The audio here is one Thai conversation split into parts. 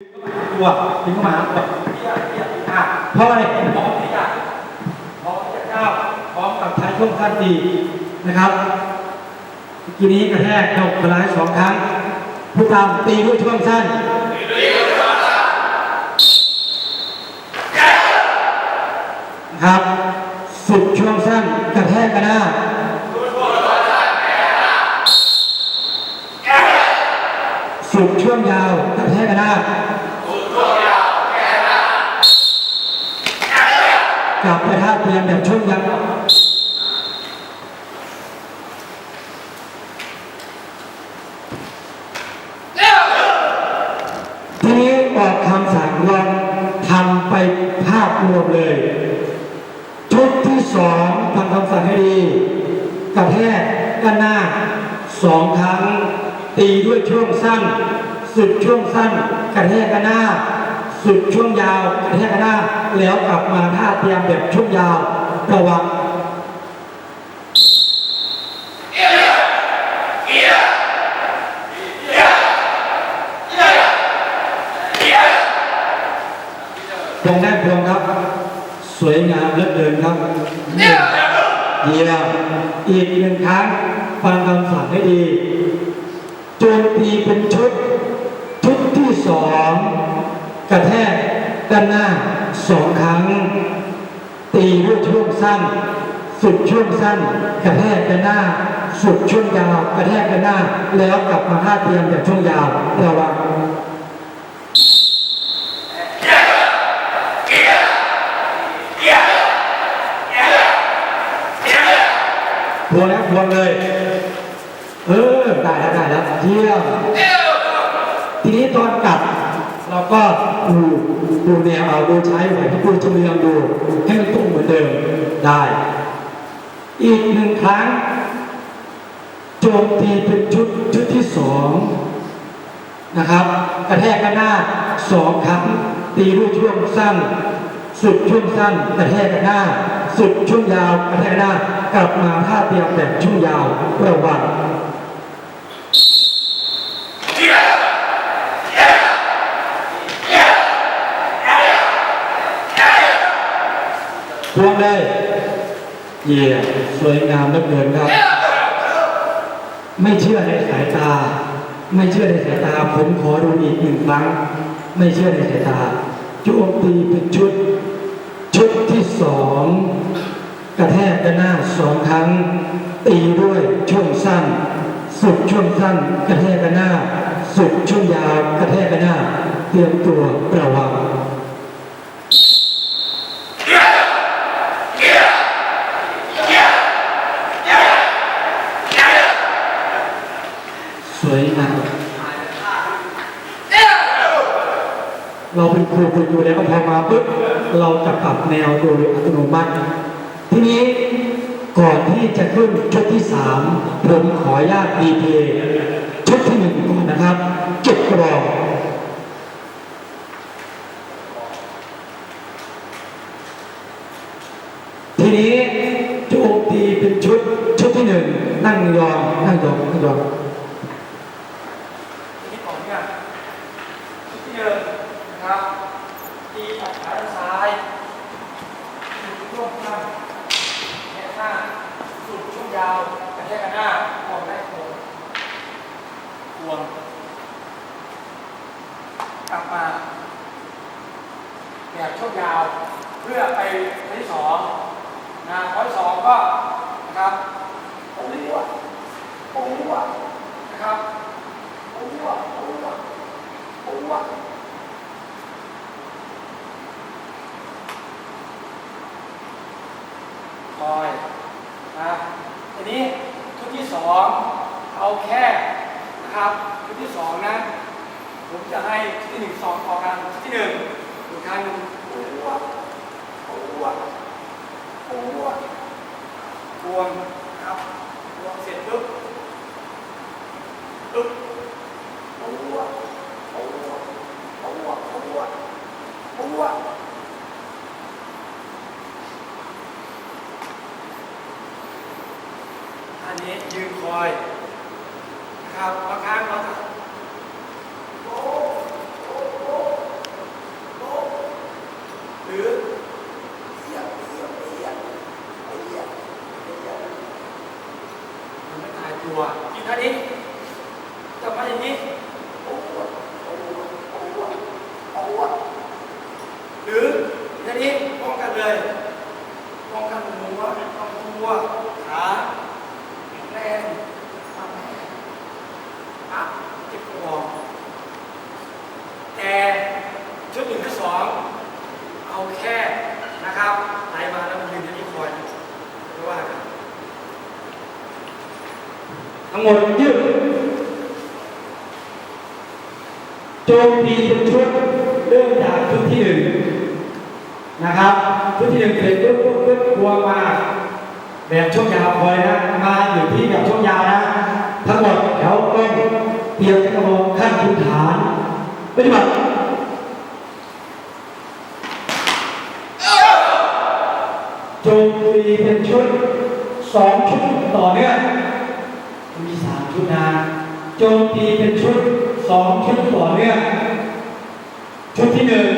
ตัวถึงเข้ามาแบบเที่ยเที่ยอะเพราะอะไรพร้อมที่จะพร้อมที่จะก้าวพร้อมกับใช้ช่วงสั้นดีนะครับเมื่อกี้นี้กระแทกเข้าทลายสองครั้ง ผู้ตามตีด้วยช่วงสั้นนะครับสุดช่วงสั้นกระแทกกระหน้าสุดช่วงยาวกระแทกกระหน้าากลับไปท่าเตรี ยมแบบช่วงยาวทีนี้ออกคำสั่งลองทำไปภาพรวมเลย ชุดที่สองทำคำสั่งให้ดีกระแทกกันหน้าสองครั้ง ตีด้วยช่วงสั้นสุดช่วงสั้นกระแทกกันหน้า สุดช่วงยาวกระแทกหน้าแล้วกลับมาท่าเตรียมแบบช่วงยาวระวังตรงด้านพวงครับ สวยงามเลือเกินครับเยี่ยมอีกหนึ่งครั้งฟังคำสั่งให้ดีโจมตีเป็นชุด ระแทกด้านหน้าสองครั้ง ตีด้วยช่วงสั้น สุดช่วงสั้น กระแทกด้านหน้า สุดช่วงยาว กระแทกด้านหน้า แล้วกลับมาท่าเตียมแบบช่วงยาวระวังพวงแล้วพวงเลย เออ ได้แล้วได้แล้วเยี่ยมทีนี้ตอนกลับ เราก็ดูดูแนวเอาดูใช้ไหวที่พูดจะเรียงดูให้มันตรงเหมือนเดิมได้ อีกหนึ่งครั้งโจมตีเป็นชุดชุดที่สองนะครับ กระแทกกันหน้าสองครั้งตีด้วยช่วงสั้น สุดช่วงสั้น กระแทกกันหน้า สุดช่วงยาวกระแทกหน้ากลับมาท่าเตียมแบบช่วงยาวระวัง พวงได้เยี่ยมสวยงามเหลือเกินครับ ไม่เชื่อในสายตา ไม่เชื่อในสายตา ผมขอดูอีกหนึ่งครั้ง ไม่เชื่อในสายตาโจมตีเป็นชุด ชุดที่สองกระแทกกันหน้าสองครั้ง ตีด้วยช่วงสั้น สุดช่วงสั้น กระแทกกันหน้า สุดช่วงยาวกระแทกกันหน้า เตรียมตัวระวัง สวยงามเราเป็นครูฝึกอยู่แล้วพอมาปุ๊บเราจะปรับแนวโดยอัตโนมัติ ทีนี้ก่อนที่จะขึ้นชุดที่สามผมขออนุญาตดีเพย์ชุดที่หนึ่งก่อนนะครับเก็บกรอบทีนี้โจมตีเป็นชุดชุดที่หนึ่งนั่งยองนั่งยองนั่งยอง ทีนี้ของเนี่ยที่เดินนะครับตีตัดขาด้านซ้ายสุดช่วงสั้นแค่หน้าสุดช่วงยาวกระ แทกกันหน้าออกได้ค้งควงกลับมาแบบช่วงยาวเพื่อไปที่สองนะข้อที่สองก็นะครับปูวปูวนะครับปูอะปูอะปูอะอยนะทีนี้ชุดที่สอง เอาแค่นะครับชุดที่สองนะ ผมจะให้ชุดที่หนึ่งสองต่อกันชุดที่หนึ่งอีกครั้งหนึ่งปูอะปูอะปูอะพวงครับพวงเสร็จปุ๊บปุ๊บปูอะปูอ่ ครับมาค้างเาโอ้โอ้โอ้โอ้หรือเหยียบเหยียบเหยียบเหยียบเหยียบมันไม่ตายตัวท่นี้จับมย่งนี้โอ้วดโวดโวดโวหรือท่นี้ป้องกันเลยป้องกันหัวป้งตัวขาแรง เจ็บคอแต่ชุดหนึ่งชุดสองเอาแค่นะครับไหลมาแล้วมันยืนที่คอยไม่ว่ากันทั้งหมดยืดโจมตีเป็นชุดเริ่มจากชุดที่หนึ่งนะครับชุดที่หนึ่งเสร็จปุ๊บปุ๊บปุ๊บครัวมาแบบช่วงยาวคอยนะมาอยู่ที่แบบช่วงยาวนะ ทั้งหมดแถวตรงเตรียมกระบอกขั้นพื้นฐานปฏิบัติโจมตีเป็นชุดสองชุดต่อเนื่องมีสามชุดนะโจมตีเป็นชุดสองชุดต่อเนื่องชุดที่หนึ่ง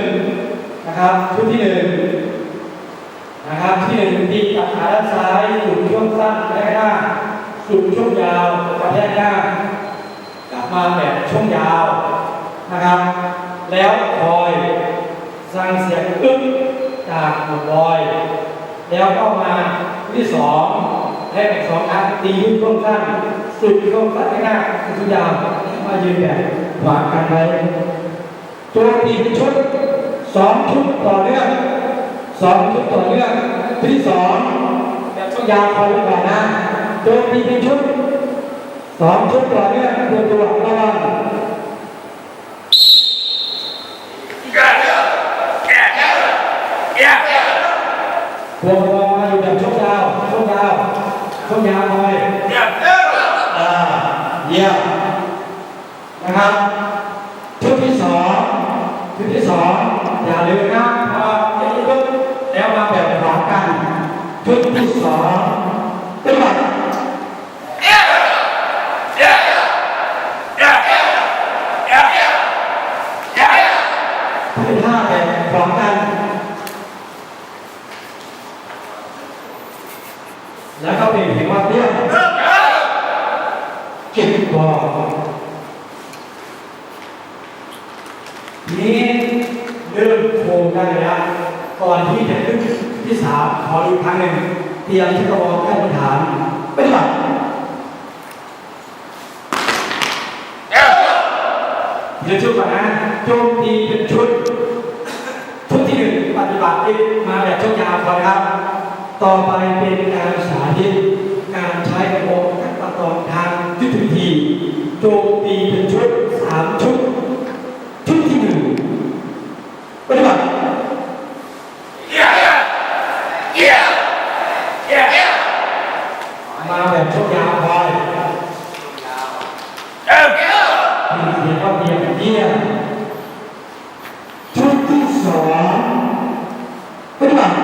นะครับชุดที่หนึ่งนะครับที่หนึ่งตีตัดขาด้านซ้ายสุดช่วงสั้นกระแทกหน้าสุดช่วงยาวกระแทกหน้ากลับ มาแบบช่วงยาวนะครับ แล้วคอยสร้างเสียงอึ้งจากหมดลอย แล้วก็มาที่สองให้เป็นสองครั้งตียุบช่วงสั้นสุดช่วงสั้นให้หน้าสุดยาวมายืนแบบขวางกันไว้โจมตีเป็นชุดสองชุดต่อเนื่องสองชุดต่อเนื่องที่สองแบบช่วงยาวคอยไว้ก่อนะโจมตีเป็นชุด สองชุดต่อเนื่องตัวตัวระวังพวงพวงมาอยู่แบบช่วงยาวช่วงยาวช่วงยาวหน่อยอ่าเยี่ยมนะครับชุดที่สองชุดที่สองอย่าลืมนะพอจะยุบแล้วมาแบบพร้อมกันชุดที่สองปฏิบัติเป็นท่าแบบ พร้อมกัน แล้วก็เป็นเพียงว่าเตี้ยเก็บบ่อนี้เริ่มโครงได้แล้วก่อนที่จะขึ้นที่สามขออีกครั้งหนึ่งเตรียมที่กระบอกขั้นฐานปฏิบัติเดี๋ยวชุดก่อนนะโจมตีเป็นชุดชุดที่หนึ่งปฏิ บัติที่มาแบบช่วงยาวพอครับ ต่อไปเป็นการสาธิต การใช้ระบบขั้นตอนทางยุทธวิธีโจมตีเป็นชุดสามชุดที่หนึ่งปฏิบัติมาแบบช่วงยาวพอยมีเสียงว่าเพียงเยี่ยมชุดที่สองปฏิบัติ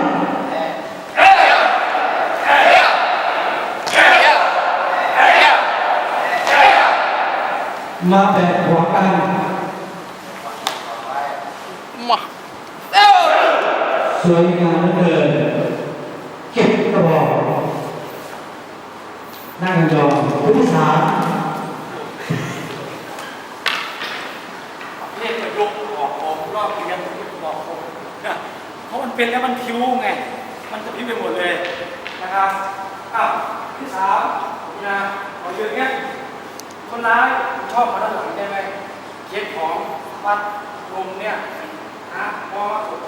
มาแบบหัวกัน สวยงามเหลือเกินเก็บกระบอกนั่งยองผู้ที่สามเรียกกระยกออกผมรอบเรียนบอกผมนะเพราะมันเป็นแล้วมันพิ้วไง มันจะพิ้วไปหมดเลยนะครับอ้าวที่สามผมนะเอเยอะเงี้ยคนร้ายชอบมาด้านหลังได้ไหมเก็บของปัดลมเนี่ยนะพอมาสุด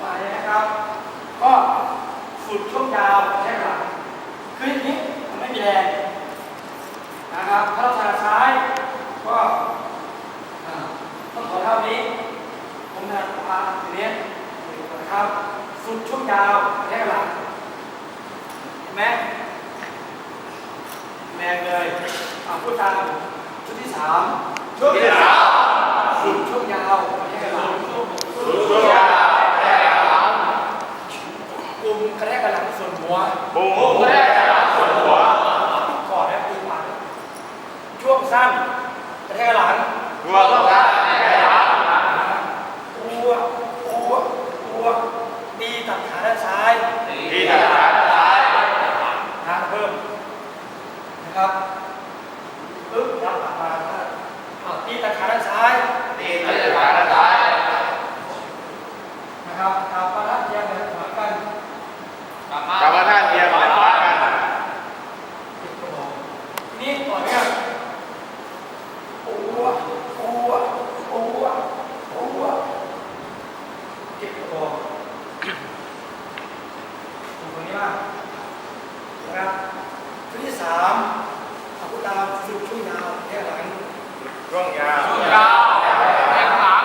ไปนะครับ ก็ สุดช่วงยาวแค่หลังคืออย่างนี้มันไม่มีแรงนะครับ ถ้าเราถนัดซ้ายก็ต้องขอเท่านี้ ผมถนะพาทีนี้นะครับ สุดช่วงยาวแค่หลังเห็นไหมแรงเลยอ่าพูดตามชุดที่สามชุดที่สามสุดช่วงยาวแค่หลังสุดช่วงยาวแค่หลังกลุ่มกระแทกกระ หลังส่วนหัวกระแทกกระหลังส่วนหัวก่อนแล้วกลุ่มหลังช่วงสั้นกระแทกกระหลังตัวตัวตัวตีตัดขาด้านซ้ายนะ ครับชุดที่สามอาวุธตามชุดช่วยยาวแค่หลังร่วงยาวร่องยาวแค่หลัง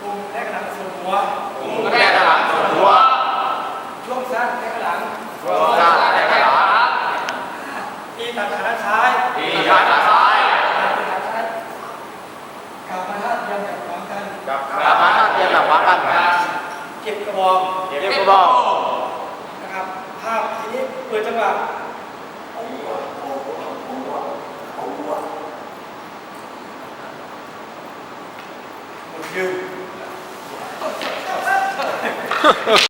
ปุ่มแค่หลังส่วนหัวปุ่มแค่หลังส่วนหัวช่วงสั้นแค่หลังช่วงสั้นแค่หลังทีตัดขาด้านซ้ายตีขาด้านซ้ายกลับมาท่าเตรียมแบบขวางกันกลับมาท่าเตรียมแบบขวางกันเก็บกระบอกเก็บกระบอก เปิด